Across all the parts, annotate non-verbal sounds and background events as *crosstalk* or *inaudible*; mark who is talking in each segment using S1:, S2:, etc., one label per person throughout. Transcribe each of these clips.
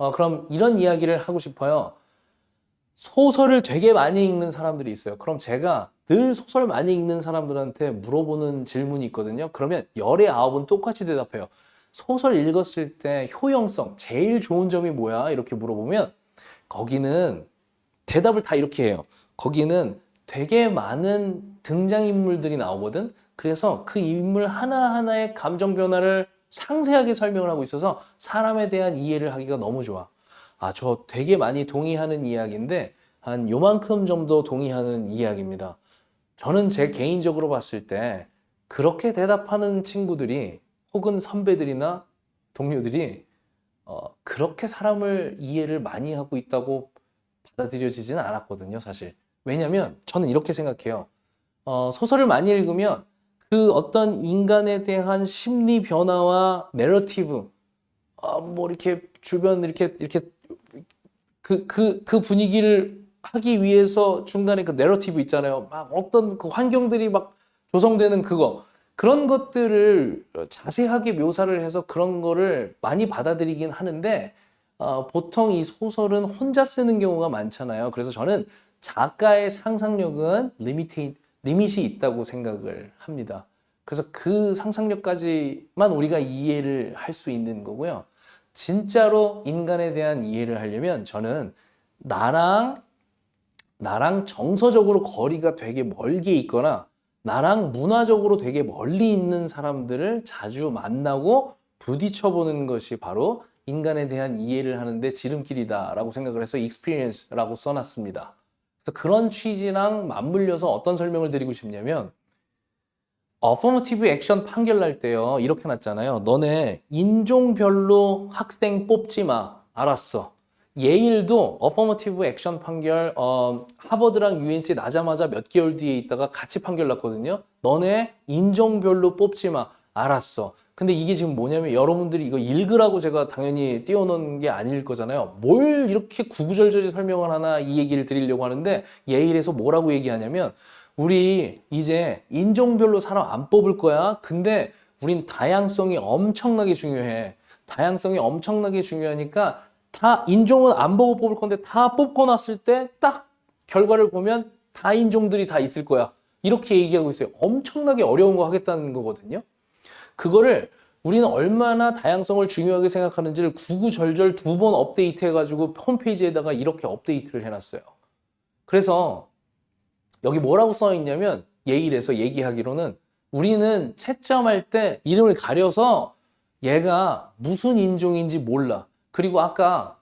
S1: 어, 그럼 이런 이야기를 하고 싶어요. 소설을 되게 많이 읽는 사람들이 있어요. 그럼 제가 늘 소설 많이 읽는 사람들한테 물어보는 질문이 있거든요. 그러면 열의 아홉은 똑같이 대답해요. 소설 읽었을 때 효용성, 제일 좋은 점이 뭐야? 이렇게 물어보면 거기는 대답을 다 이렇게 해요. 거기는 되게 많은 등장인물들이 나오거든. 그래서 그 인물 하나하나의 감정 변화를 상세하게 설명을 하고 있어서 사람에 대한 이해를 하기가 너무 좋아. 아, 저 되게 많이 동의하는 이야기인데 한 요만큼 정도 동의하는 이야기입니다. 저는 제 개인적으로 봤을 때 그렇게 대답하는 친구들이 혹은 선배들이나 동료들이 어, 그렇게 사람을 이해를 많이 하고 있다고 받아들여지지는 않았거든요, 사실. 왜냐면 저는 이렇게 생각해요. 어, 소설을 많이 읽으면 그 어떤 인간에 대한 심리 변화와 내러티브, 어, 뭐 이렇게 주변 이렇게 이렇게 그, 그, 그 분위기를 하기 위해서 중간에 그 내러티브 있잖아요. 막 어떤 그 환경들이 막 조성되는 그거. 그런 것들을 자세하게 묘사를 해서 그런 거를 많이 받아들이긴 하는데, 어, 보통 이 소설은 혼자 쓰는 경우가 많잖아요. 그래서 저는 작가의 상상력은 리미테, 리밋이 있다고 생각을 합니다. 그래서 그 상상력까지만 우리가 이해를 할 수 있는 거고요. 진짜로 인간에 대한 이해를 하려면 저는 나랑 나랑 정서적으로 거리가 되게 멀게 있거나 나랑 문화적으로 되게 멀리 있는 사람들을 자주 만나고 부딪혀 보는 것이 바로 인간에 대한 이해를 하는데 지름길이다라고 생각을 해서 experience라고 써놨습니다. 그래서 그런 취지랑 맞물려서 어떤 설명을 드리고 싶냐면 어퍼머티브 액션 판결 날 때요 이렇게 놨잖아요. 너네 인종별로 학생 뽑지 마. 알았어. 예일도 어퍼머티브 액션 판결 어, 하버드랑 UNC 나자마자 몇 개월 뒤에 있다가 같이 판결 났거든요. 너네 인종별로 뽑지 마 알았어 근데 이게 지금 뭐냐면 여러분들이 이거 읽으라고 제가 당연히 띄워놓은 게 아닐 거잖아요 뭘 이렇게 구구절절히 설명을 하나 이 얘기를 드리려고 하는데 예일에서 뭐라고 얘기하냐면 우리 이제 인종별로 사람 안 뽑을 거야. 근데 우린 다양성이 엄청나게 중요해. 다양성이 엄청나게 중요하니까 다 인종은 안 보고 뽑을 건데 다 뽑고 났을 때 딱 결과를 보면 다 인종들이 다 있을 거야. 이렇게 얘기하고 있어요. 엄청나게 어려운 거 하겠다는 거거든요. 그거를 우리는 얼마나 다양성을 중요하게 생각하는지를 구구절절 두 번 업데이트 해가지고 홈페이지에다가 이렇게 업데이트를 해놨어요. 그래서 여기 뭐라고 써 있냐면 예일에서 얘기하기로는 우리는 채점할 때 이름을 가려서 얘가 무슨 인종인지 몰라. 그리고 아까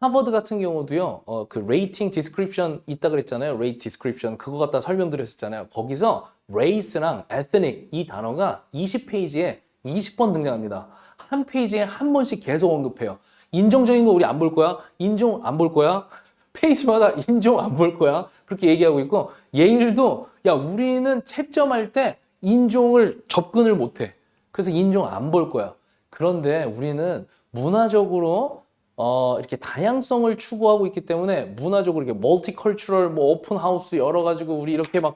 S1: 하버드 같은 경우도요, 어, 그 레이팅 디스크립션 있다 그랬잖아요. 레이트 디스크립션. 그거 갖다 설명드렸었잖아요. 거기서 race랑 ethnic 이 단어가 20페이지에 20번 등장합니다. 한 페이지에 한 번씩 계속 언급해요. 인종적인 거 우리 안 볼 거야? 인종 안 볼 거야? 페이지마다 *laughs* 인종 안 볼 거야. 그렇게 얘기하고 있고 예일도 야 우리는 채점할 때 인종을 접근을 못 해. 그래서 인종 안 볼 거야. 그런데 우리는 문화적으로 어, 이렇게 다양성을 추구하고 있기 때문에 문화적으로 이렇게 멀티컬처럴 뭐 오픈 하우스 열어 가지고 우리 이렇게 막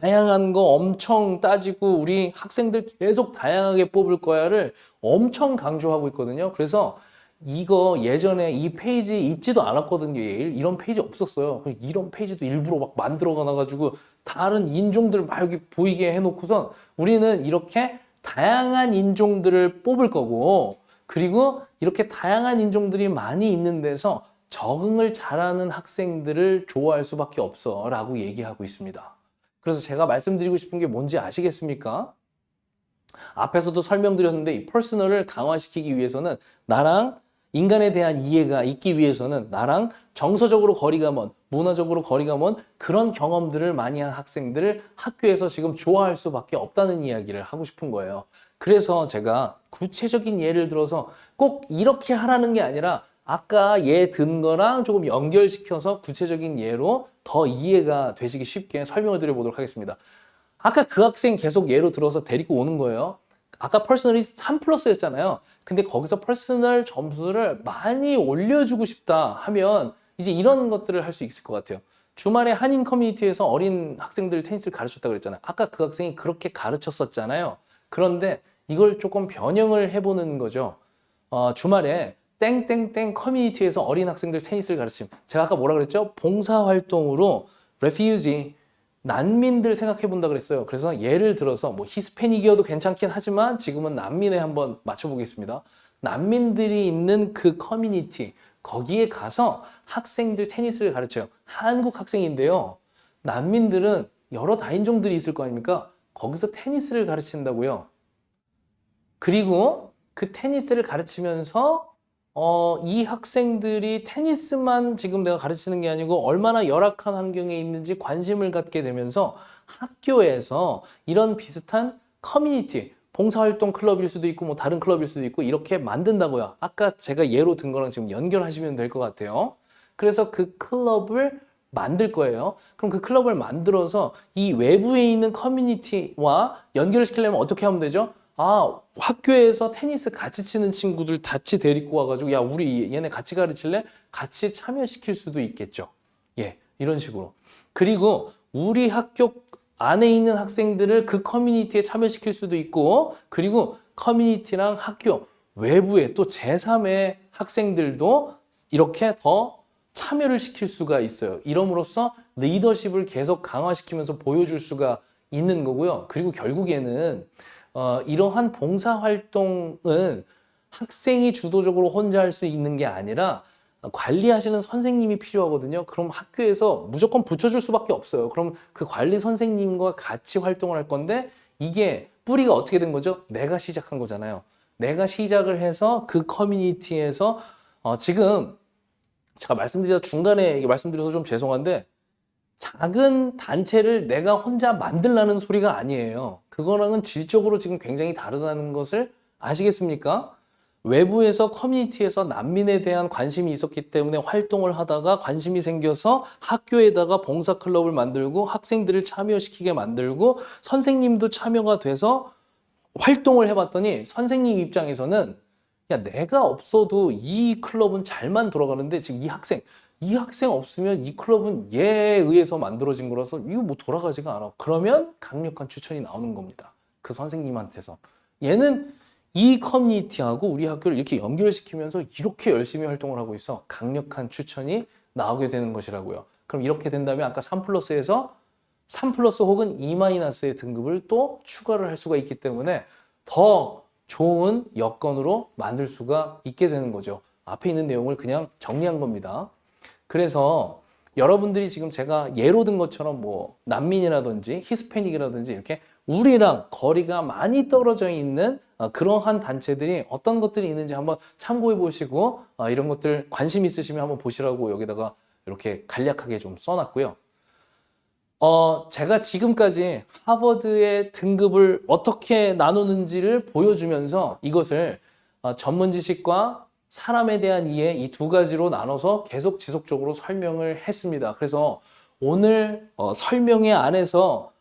S1: 다양한 거 엄청 따지고 우리 학생들 계속 다양하게 뽑을 거야를 엄청 강조하고 있거든요. 그래서 이거 예전에 이 페이지 있지도 않았거든요. 예일. 이런 페이지 없었어요. 이런 페이지도 일부러 막 만들어 가가지고 다른 인종들 막 여기 보이게 해놓고선 우리는 이렇게 다양한 인종들을 뽑을 거고 그리고 이렇게 다양한 인종들이 많이 있는 데서 적응을 잘하는 학생들을 좋아할 수밖에 없어 라고 얘기하고 있습니다. 그래서 제가 말씀드리고 싶은 게 뭔지 아시겠습니까? 앞에서도 설명드렸는데 이 퍼스널을 강화시키기 위해서는 나랑 인간에 대한 이해가 있기 위해서는 나랑 정서적으로 거리가 먼, 문화적으로 거리가 먼 그런 경험들을 많이 한 학생들을 학교에서 지금 좋아할 수밖에 없다는 이야기를 하고 싶은 거예요. 그래서 제가 구체적인 예를 들어서 꼭 이렇게 하라는 게 아니라 아까 예 든 거랑 조금 연결시켜서 구체적인 예로 더 이해가 되시기 쉽게 설명을 드려보도록 하겠습니다. 아까 그 학생 계속 예로 들어서 데리고 오는 거예요. 아까 퍼스널이 3 플러스였잖아요. 근데 거기서 퍼스널 점수를 많이 올려주고 싶다 하면 이제 이런 것들을 할 수 있을 것 같아요. 주말에 한인 커뮤니티에서 어린 학생들 테니스를 가르쳤다 그랬잖아요. 아까 그 학생이 그렇게 가르쳤었잖아요. 그런데 이걸 조금 변형을 해보는 거죠. 어, 주말에 땡땡땡 커뮤니티에서 어린 학생들 테니스를 가르침. 제가 아까 뭐라 그랬죠? 봉사 활동으로 refugee 난민들 생각해 본다 그랬어요. 그래서 예를 들어서 뭐 히스패닉이어도 괜찮긴 하지만 지금은 난민에 한번 맞춰 보겠습니다. 난민들이 있는 그 커뮤니티 거기에 가서 학생들 테니스를 가르쳐요. 한국 학생인데요. 난민들은 여러 다인종들이 있을 거 아닙니까? 거기서 테니스를 가르친다고요. 그리고 그 테니스를 가르치면서 어, 이 학생들이 테니스만 지금 내가 가르치는 게 아니고 얼마나 열악한 환경에 있는지 관심을 갖게 되면서 학교에서 이런 비슷한 커뮤니티, 봉사활동 클럽일 수도 있고 뭐 다른 클럽일 수도 있고 이렇게 만든다고요. 아까 제가 예로 든 거랑 지금 연결하시면 될 것 같아요. 그래서 그 클럽을 만들 거예요. 그럼 그 클럽을 만들어서 이 외부에 있는 커뮤니티와 연결을 시키려면 어떻게 하면 되죠? 아, 학교에서 테니스 같이 치는 친구들 같이 데리고 와가지고, 야, 우리 얘네 같이 가르칠래? 같이 참여시킬 수도 있겠죠. 예, 이런 식으로. 그리고 우리 학교 안에 있는 학생들을 그 커뮤니티에 참여시킬 수도 있고, 그리고 커뮤니티랑 학교 외부에 또 제3의 학생들도 이렇게 더 참여를 시킬 수가 있어요. 이럼으로써 리더십을 계속 강화시키면서 보여줄 수가 있는 거고요. 그리고 결국에는 어, 이러한 봉사 활동은 학생이 주도적으로 혼자 할 수 있는 게 아니라 관리하시는 선생님이 필요하거든요. 그럼 학교에서 무조건 붙여줄 수밖에 없어요. 그럼 그 관리 선생님과 같이 활동을 할 건데 이게 뿌리가 어떻게 된 거죠? 내가 시작한 거잖아요. 내가 시작을 해서 그 커뮤니티에서 어, 지금 제가 말씀드려서 중간에 말씀드려서 좀 죄송한데 작은 단체를 내가 혼자 만들라는 소리가 아니에요. 그거랑은 질적으로 지금 굉장히 다르다는 것을 아시겠습니까? 외부에서 커뮤니티에서 난민에 대한 관심이 있었기 때문에 활동을 하다가 관심이 생겨서 학교에다가 봉사 클럽을 만들고 학생들을 참여시키게 만들고 선생님도 참여가 돼서 활동을 해봤더니 선생님 입장에서는 야 내가 없어도 이 클럽은 잘만 돌아가는데 지금 이 학생 이 학생 없으면 이 클럽은 얘에 의해서 만들어진 거라서 이거 뭐 돌아가지가 않아. 그러면 강력한 추천이 나오는 겁니다. 그 선생님한테서. 얘는 이 커뮤니티하고 우리 학교를 이렇게 연결시키면서 이렇게 열심히 활동을 하고 있어. 강력한 추천이 나오게 되는 것이라고요. 그럼 이렇게 된다면 아까 3 플러스에서 3 플러스 혹은 2 마이너스의 등급을 또 추가를 할 수가 있기 때문에 더 좋은 여건으로 만들 수가 있게 되는 거죠. 앞에 있는 내용을 그냥 정리한 겁니다. 그래서 여러분들이 지금 제가 예로 든 것처럼 뭐 난민이라든지 히스패닉이라든지 이렇게 우리랑 거리가 많이 떨어져 있는 어, 그러한 단체들이 어떤 것들이 있는지 한번 참고해 보시고 어, 이런 것들 관심 있으시면 한번 보시라고 여기다가 이렇게 간략하게 좀 써놨고요. 어, 제가 지금까지 하버드의 등급을 어떻게 나누는지를 보여주면서 이것을 어, 전문 지식과 사람에 대한 이해 이 두 가지로 나눠서 계속 지속적으로 설명을 했습니다. 그래서 오늘 어, 설명회 안에서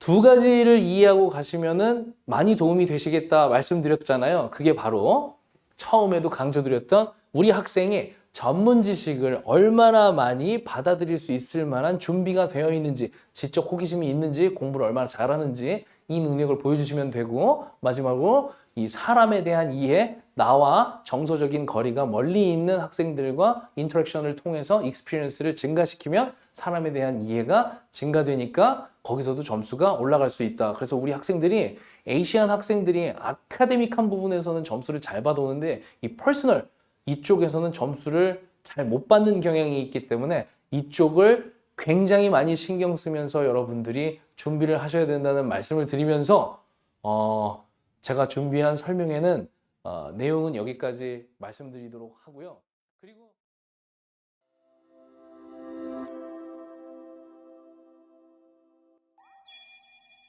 S1: 두 가지를 이해하고 가시면은 많이 도움이 되시겠다 말씀드렸잖아요. 그게 바로 처음에도 강조드렸던 우리 학생이 전문 지식을 얼마나 많이 받아들일 수 있을 만한 준비가 되어 있는지, 지적 호기심이 있는지, 공부를 얼마나 잘하는지 이 능력을 보여주시면 되고 마지막으로 이 사람에 대한 이해, 나와 정서적인 거리가 멀리 있는 학생들과 인터랙션을 통해서 익스피리언스를 증가시키면 사람에 대한 이해가 증가되니까 거기서도 점수가 올라갈 수 있다. 그래서 우리 학생들이 에이시안 학생들이 아카데믹한 부분에서는 점수를 잘 받아오는데 이 퍼스널 이쪽에서는 점수를 잘 못 받는 경향이 있기 때문에 이쪽을 굉장히 많이 신경 쓰면서 여러분들이 준비를 하셔야 된다는 말씀을 드리면서 어, 제가 준비한 설명회는 어, 내용은 여기까지 말씀드리도록 하고요.